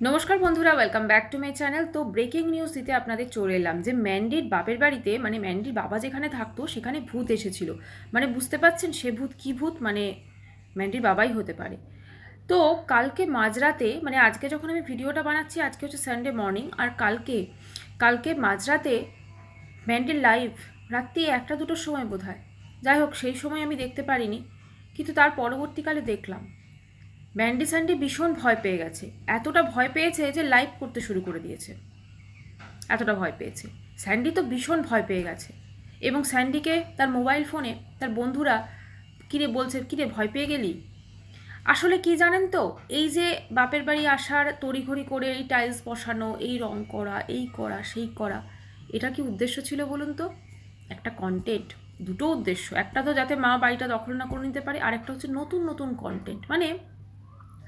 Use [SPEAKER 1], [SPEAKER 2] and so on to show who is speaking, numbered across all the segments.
[SPEAKER 1] নমস্কার বন্ধুরা welcome back to my channel তো ব্রেকিং নিউজ দিতে আপনাদের চলে এলাম যে ম্যান্ডির বাপের বাড়িতে মানে ম্যান্ডির বাবা যেখানে থাকতো, সেখানে ভূত এসেছিল। মানে বুঝতে পারছেন সে ভূত কী ভূত? মানে ম্যান্ডির বাবাই হতে পারে। তো কালকে মাঝরাতে মানে আজকে যখন আমি ভিডিওটা বানাচ্ছি, আজকে হচ্ছে সানডে মর্নিং আর কালকে কালকে মাঝরাতে ম্যান্ডির লাইভ রাত্রি একটা দুটোর সময় বোধ হয় যাই হোক, সেই সময় আমি দেখতে পারিনি, কিন্তু তার পরবর্তীকালে দেখলাম। ম্যান্ডি স্যান্ডি ভীষণ ভয় পেয়ে গেছে। এতটা ভয় পেয়েছে যে লাইভ করতে শুরু করে দিয়েছে। এতটা ভয় পেয়েছে। স্যান্ডি তো ভীষণ ভয় পেয়ে গেছে। এবং স্যান্ডিকে তার মোবাইল ফোনে তার বন্ধুরা, কিরে বলছে, কিরে, ভয় পেয়ে গেলি? আসলে কি জানেন তো? এই যে বাপের বাড়ি আসার তড়িঘড়ি করে এই টাইলস বসানো, এই রং করা, এই করা, সেই করা, এটা কি উদ্দেশ্য ছিল বলুন তো? একটা কন্টেন্ট দুটো উদ্দেশ্য। একটা তো যাতে মা বাড়িটা দখল না করে নিতে পারে আর একটা হচ্ছে নতুন নতুন কন্টেন্ট মানে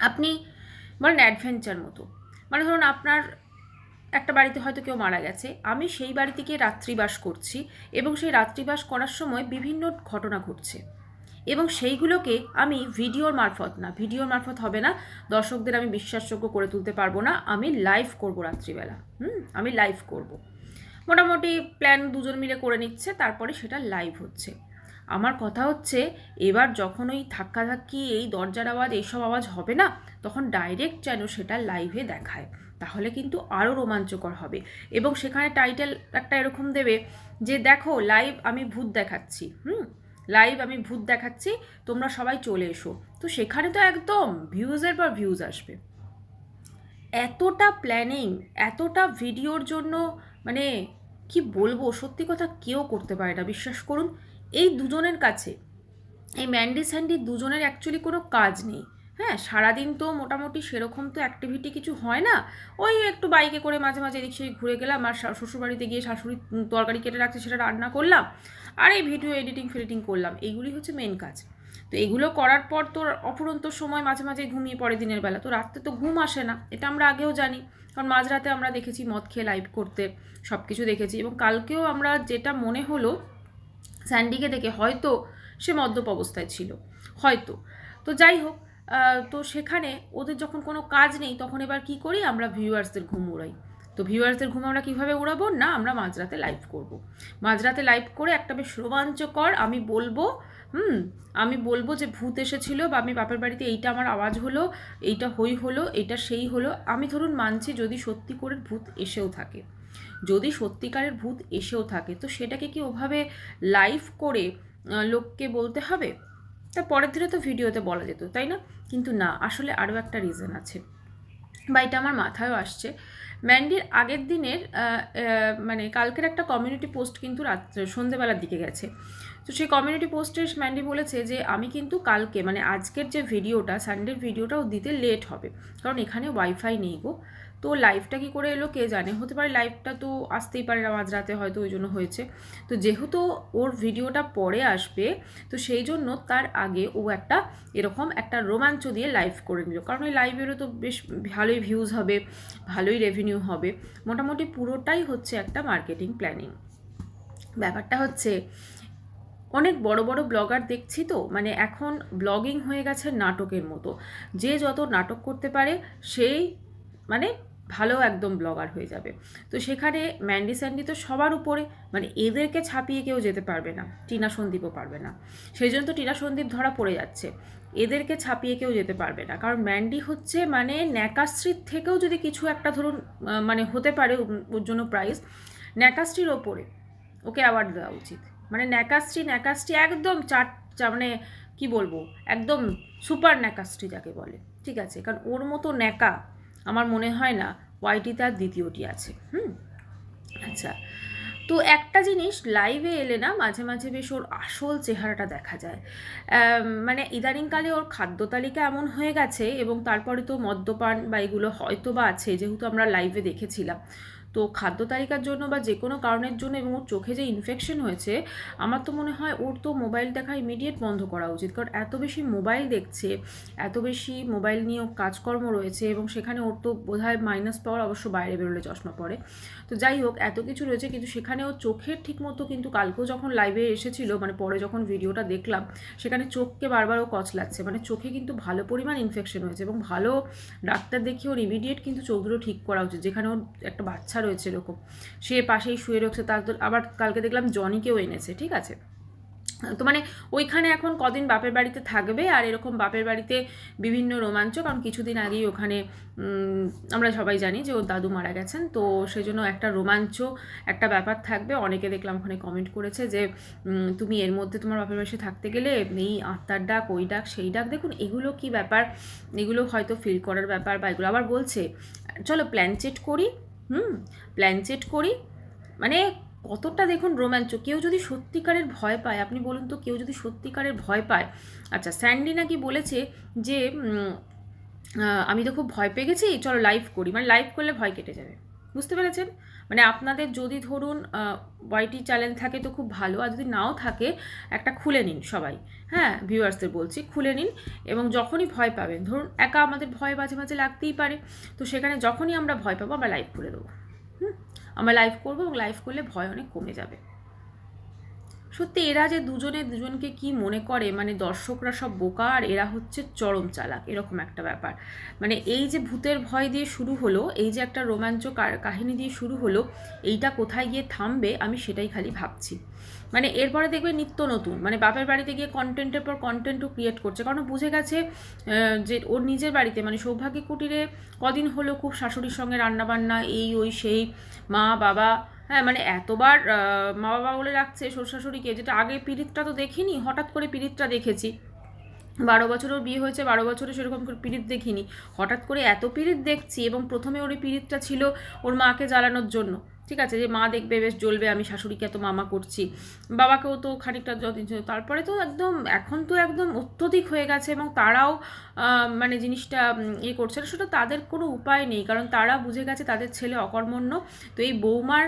[SPEAKER 1] আপনি বলেন অ্যাডভেঞ্চার মতো। মানে ধরুন আপনার একটা বাড়িতে হয়তো কেউ মারা গেছে, আমি সেই বাড়ি থেকে রাত্রিবাস করছি এবং সেই রাত্রিবাস করার সময় বিভিন্ন ঘটনা ঘটছে। এবং সেইগুলোকে আমি ভিডিওর মারফত না, ভিডিওর মারফত হবে না, দর্শকদের আমি বিশ্বাসযোগ্য করে তুলতে পারব না, আমি লাইভ করব রাত্রিবেলা, হুম, আমি লাইভ করব। মোটামুটি প্ল্যান দুজন মিলে করে নিচ্ছে, তারপরে সেটা লাইভ হচ্ছে। আমার কথা হচ্ছে, এবার যখন ওই ধাক্কাধাক্কি, এই দরজার আওয়াজ এইসব আওয়াজ হবে না, তখন ডাইরেক্ট যেন সেটা লাইভে দেখায়। তাহলে কিন্তু আরও রোমাঞ্চকর হবে। এবং সেখানে টাইটেল একটা এরকম দেবে যে, দেখো লাইভ আমি ভূত দেখাচ্ছি। হুম? লাইভ আমি ভূত দেখাচ্ছি, তোমরা সবাই চলে এসো। তো সেখানে তো একদম ভিউজের পর ভিউজ আসবে। এতটা প্ল্যানিং এতটা ভিডিওর জন্য মানে কি বলব, সত্যি কথা কেউ করতে পারে না। বিশ্বাস করুন এই দুজনের কাছে, এই ম্যান্ডি স্যান্ডি দুজনের অ্যাকচুয়ালি কোনো কাজ নেই। হ্যাঁ সারাদিন তো মোটামুটি সেরকম তো অ্যাক্টিভিটি কিছু হয় না। ওই একটু বাইকে করে মাঝে মাঝে এদিক সেদিক ঘুরে গেলাম, আর শ্বশুরবাড়িতে গিয়ে শাশুড়ি তরকারি কেটে রাখছে সেটা রান্না করলাম, আর এই ভিডিও এডিটিং ফেডিটিং করলাম। এইগুলি হচ্ছে মেন কাজ। তো এগুলো করার পর তোর অফুরন্ত সময় মাঝে মাঝে ঘুমিয়ে পড়ে দিনের বেলা। তো রাত্রে তো ঘুম আসে না, এটা আমরা আগেও জানি। কারণ মাঝরাতে আমরা দেখেছি মদ খেয়ে লাইভ করতে সব কিছু দেখেছি। এবং কালকেও আমরা যেটা মনে হলো স্যান্ডিকে দেখে হয়তো সে মদ্যপ অবস্থায় ছিল, হয়তো। তো যাই হোক তো সেখানে ওদের যখন কোনো কাজ নেই, তখন এবার কি করি আমরা ভিউয়ার্সদের ঘুম উড়াই। তো ভিউয়ার্সদের ঘুম আমরা কীভাবে উড়াবো? না, আমরা মাঝরাতে লাইভ করব। মাঝরাতে লাইভ করে একটা বেশ রোমাঞ্চকর আমি বলব, হুম, আমি বলব যে ভূত এসেছিল বা আমি বাপের বাড়িতে এইটা আমার আওয়াজ হলো, এইটা হই হলো, এইটা সেই হলো। আমি ধরুন মানছি যদি সত্যি করে ভূত এসেও থাকে। যদি সত্যিকারের ভূত এসেও থাকে, তো সেটাকে কি ওভাবে লাইভ করে লোককে বলতে হবে? তা পরের দিনে তো ভিডিওতে বলা যেত, তাই না? কিন্তু না, আসলে আরও একটা রিজন আছে। বা এটা আমার মাথায়ও আসছে। ম্যান্ডির আগের দিনের মানে কালকের একটা কমিউনিটি পোস্ট কিন্তু রাত্রে, সন্ধেবেলার দিকে গেছে। তো সেই কমিউনিটি পোস্টে ম্যান্ডি বলেছে যে, আমি কিন্তু কালকে মানে আজকের যে ভিডিওটা সানডের ভিডিওটাও দিতে লেট হবে। কারণ এখানে ওয়াইফাই নেই গো। তো লাইভটা কি করে এলো, কে জানে? হতে পারে লাইভটা তো আসতেই পারে না, মাঝরাতে হয়তো ওই জন্য হয়েছে। তো যেহেতু ওর ভিডিওটা পরে আসবে, তো সেই জন্য তার আগে ও একটা এরকম একটা রোমাঞ্চ দিয়ে লাইভ করে নিল। কারণ ওই লাইভেরও তো বেশ ভালোই ভিউজ হবে, ভালোই রেভিনিউ হবে। মোটামুটি পুরোটাই হচ্ছে একটা মার্কেটিং প্ল্যানিং ব্যাপারটা হচ্ছে, অনেক বড় বড় ব্লগার দেখছি তো মানে এখন ব্লগিং হয়ে গেছে নাটকের মতো। যে যত নাটক করতে পারে, সেই মানে ভালো একদম ব্লগার হয়ে যাবে। তো সেখানে ম্যান্ডি স্যান্ডি তো সবার উপরে মানে এদেরকে ছাপিয়ে কেউ যেতে পারবে না, টিনা সন্দীপও পারবে না। সেই জন্য তো টিনা সন্দীপ ধরা পড়ে যাচ্ছে। এদেরকে ছাপিয়ে কেউ যেতে পারবে না। কারণ ম্যান্ডি হচ্ছে মানে ন্যাকাশ্রীর থেকেও যদি কিছু একটা ধরুন মানে হতে পারে ওর- জন্য প্রাইজ ন্যাকাশ্রীর ওপরে ওকে অ্যাওয়ার্ড দেওয়া উচিত। মানে ন্যাকাশ্রী ন্যাকাশ্রী একদম চার মানে কি বলব, একদম সুপার ন্যাকাশ্রী যাকে বলে। ঠিক আছে? কারণ ওর মতো ন্যাকা আমার মনে হয় না ওয়াইটি তার দ্বিতীয়টি আছে, হুম? আচ্ছা তো একটা জিনিস লাইভে এলে না মাঝে মাঝে বেশ ওর আসল চেহারাটা দেখা যায়। মানে ইদানিংকালে ওর খাদ্য তালিকা এমন হয়ে গেছে এবং তারপরে তো মদ্যপান বা এগুলো হয়তো বা আছে, যেহেতু আমরা লাইভে দেখেছিলাম। তো খাদ্য তালিকার জন্য বা যে কোনো কারণের জন্য এবং ওর চোখে যে ইনফেকশন হয়েছে, আমার তো মনে হয় ওর তো মোবাইল দেখা ইমিডিয়েট বন্ধ করা উচিত। কারণ এত বেশি মোবাইল দেখছে, এত বেশি মোবাইল নিয়ে কাজকর্ম রয়েছে এবং সেখানে ওর তো বোধহয় মাইনাস পাওয়ার অবশ্য বাইরে বেরোলে চশমা পড়ে তো যাই হোক, এত কিছু রয়েছে কিন্তু সেখানে ওর চোখের ঠিক মতো কিন্তু কালকেও যখন লাইভে এসেছিল মানে পরে যখন ভিডিওটা দেখলাম, সেখানে চোখকে বারবার ও কচলাচ্ছে। মানে চোখে কিন্তু ভালো পরিমাণ ইনফেকশন হয়েছে এবং ভালো ডাক্তার দেখিয়ে ওর ইমিডিয়েট কিন্তু চোখগুলো ঠিক করা উচিত। যেখানে ওর একটা বাচ্চা রয়েছে এরকম। সে পাশেই শুয়ে রয়েছে, তার তো আবার কালকে দেখলাম জনিকেও এনেছে, ঠিক আছে? তো মানে ওইখানে এখন কদিন বাপের বাড়িতে থাকবে আর এরকম বাপের বাড়িতে বিভিন্ন রোমাঞ্চ কারণ কিছুদিন আগেই ওখানে আমরা সবাই জানি যে ওর দাদু মারা গেছেন, তো সেই জন্য একটা রোমাঞ্চ একটা ব্যাপার থাকবে। অনেকে দেখলাম ওখানে কমেন্ট করেছে যে তুমি এর মধ্যে তোমার বাপের বাড়ি থাকতে গেলে এই আত্মার ডাক, ওই ডাক, সেই ডাক, দেখুন এগুলো কি ব্যাপার? এগুলো হয়তো ফিল করার ব্যাপার বা এগুলো আবার বলছে, চলো প্ল্যান চেট করি। হুম প্ল্যানচেট করি। মানে কতটা দেখুন রোমাঞ্চ কেউ যদি সত্যিকারের ভয় পায়, আপনি বলুন তো কেউ যদি সত্যিকারের ভয় পায়। আচ্ছা স্যান্ডি নাকি বলেছে যে আমি তো খুব ভয় পেয়ে গেছি, চলো লাইভ করি। মানে লাইভ করলে ভয় কেটে যাবে। বুঝতে পেরেছেন? মানে আপনাদের যদি ধরুন ওয়াইটি চ্যানেল থাকে তো খুব ভালো। আর যদি নাও থাকে, একটা খুলে নিন সবাই। হ্যাঁ ভিউয়ার্সদের বলছি, খুলে নিন এবং যখনই ভয় পাবেন, ধরুন একা আমাদের ভয় মাঝে মাঝে লাগতেই পারে, তো সেখানে যখনই আমরা ভয় পাবো, আমরা লাইভ খুলে দেবো। হুম? আমরা লাইভ করব এবং লাইভ করলে ভয় অনেক কমে যাবে। সত্যি এরা যে দুজনে দুজনকে কি মনে করে মানে দর্শকরা সব বোকা আর এরা হচ্ছে চরম চালাক, এরকম একটা ব্যাপার। মানে এই যে ভূতের ভয় দিয়ে শুরু হলো, এই যে একটা রোমাঞ্চ কাহিনী দিয়ে শুরু হলো, এইটা কোথায় গিয়ে থামবে আমি সেটাই খালি ভাবছি। মানে এরপরে দেখবে নিত্য নতুন মানে বাপের বাড়িতে গিয়ে কন্টেন্টের পর কন্টেন্টও ক্রিয়েট করছে। কারণ বুঝে গেছে যে ওর নিজের বাড়িতে মানে সৌভাগ্য কুটিরে কদিন হলো খুব শাশুড়ির সঙ্গে রান্নাবান্না, এই ওই সেই, মা, বাবা হ্যাঁ মানে এতবার মা বাবা বলে রাখছে শ্বশুর শাশুড়িকে যেটা আগে পিরিতটা তো দেখিনি, হঠাৎ করে পিরিতটা দেখেছি। বারো বছরের বিয়ে হয়েছে, বারো বছরে সেরকম করে পিরিত দেখিনি। হঠাৎ করে এত পিরিত দেখছি এবং প্রথমে ওর পিরিতটা ছিল ওর মাকে জ্বালানোর জন্য। ঠিক আছে, যে মা দেখবে, বেশ জ্বলবে, আমি শাশুড়িকে এত মামা করছি। বাবাকেও তো খানিকটা যত্ন। তারপরে তো একদম, এখন তো একদম অত্যধিক হয়ে গেছে এবং তারাও মানে জিনিসটা ইয়ে করছে না। সেটা তাদের কোনো উপায় নেই, কারণ তারা বুঝে গেছে তাদের ছেলে অকর্মণ্য। তো এই বৌমার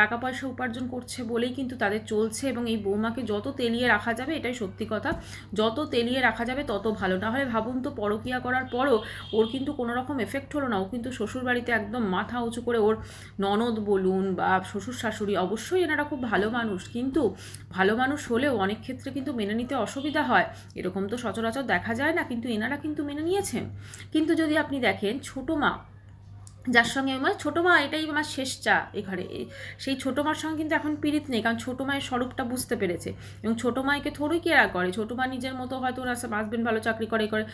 [SPEAKER 1] টাকা পয়সা উপার্জন করছে বলেই কিন্তু তাদের চলছে এবং এই বৌমাকে যত তেলিয়ে রাখা যাবে, এটাই সত্যি কথা, যত তেলিয়ে রাখা যাবে তত ভালো। না হলে ভাবুন তো পরকিয়া করার পরও ওর কিন্তু কোনো রকম এফেক্ট হলো না। ও কিন্তু শ্বশুরবাড়িতে একদম মাথা উঁচু করে ওর ননদ বলুন বা শ্বশুর শাশুড়ি অবশ্যই এনারা খুব ভালো মানুষ। কিন্তু ভালো মানুষ হলেও অনেক ক্ষেত্রে কিন্তু মেনে নিতে অসুবিধা হয়। এরকম তো সচরাচর দেখা যায় না, কিন্তু এনারা কিন্তু মেনে নিয়েছেন। কিন্তু যদি আপনি দেখেন, ছোটো মা যার সঙ্গে আমার ছোটো মা এটাই আমার শেষ চা এ ঘরে। সেই ছোটো মার সঙ্গে কিন্তু এখন পীড়িত নেই, কারণ ছোটো মায়ের স্বরূপটা বুঝতে পেরেছে। এবং ছোটো মাকে থোড়ই কেয়ার করে, ছোটো মা নিজের মতো হয়তো ওর হাজবেন্ড ভালো চাকরি করে করে।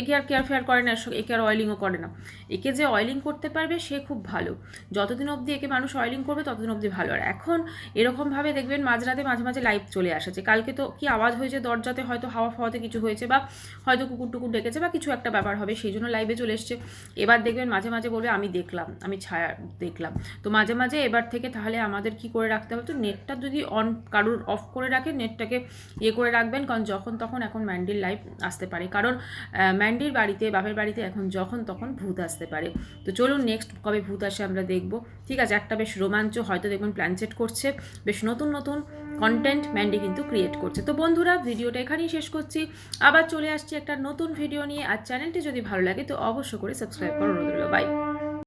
[SPEAKER 1] একে আর কেয়ার ফেয়ার করে না একে আর অয়েলিংও করে না। একে যে অয়েলিং করতে পারবে সে খুব ভালো। যতদিন অবধি একে মানুষ অয়েলিং করবে, ততদিন অবধি ভালো। আর এখন এরকমভাবে দেখবেন মাঝরাতে মাঝে মাঝে লাইভ চলে আসছে। কালকে তো কি আওয়াজ হয়েছে দরজাতে, হয়তো হাওয়া ফাওয়াতে কিছু হয়েছে বা হয়তো কুকুর টুকুর ডেকেছে বা কিছু একটা ব্যাপার হবে, সেই জন্য লাইভে চলে এসছে। এবার দেখবেন মাঝে মাঝে বলবে, আমি দেখলাম, আমি ছায়া দেখলাম। তো মাঝে মাঝে এবার থেকে তাহলে আমাদের কি করে রাখতে হবে? তো নেটটা যদি অন কারুর অফ করে রাখে নেটটাকে ইয়ে করে রাখবেন, কারণ যখন তখন এখন ম্যান্ডির লাইফ আসতে পারে। কারণ ম্যান্ডির বাড়িতে, বাপের বাড়িতে এখন যখন তখন ভূত আসতে পারে। তো চলুন নেক্সট কবে ভূত আসে আমরা দেখব। ঠিক আছে, একটা বেশ রোমাঞ্চ, হয়তো দেখবেন প্ল্যানচেট করছে। বেশ নতুন নতুন কন্টেন্ট ম্যান্ডি কিন্তু ক্রিয়েট করছে। তো বন্ধুরা, ভিডিওটা এখানেই শেষ করছি। আবার চলে আসছি একটা নতুন ভিডিও নিয়ে। আর চ্যানেলটি যদি ভালো লাগে, তো অবশ্য করে সাবস্ক্রাইব অনুরোধ রইল বাই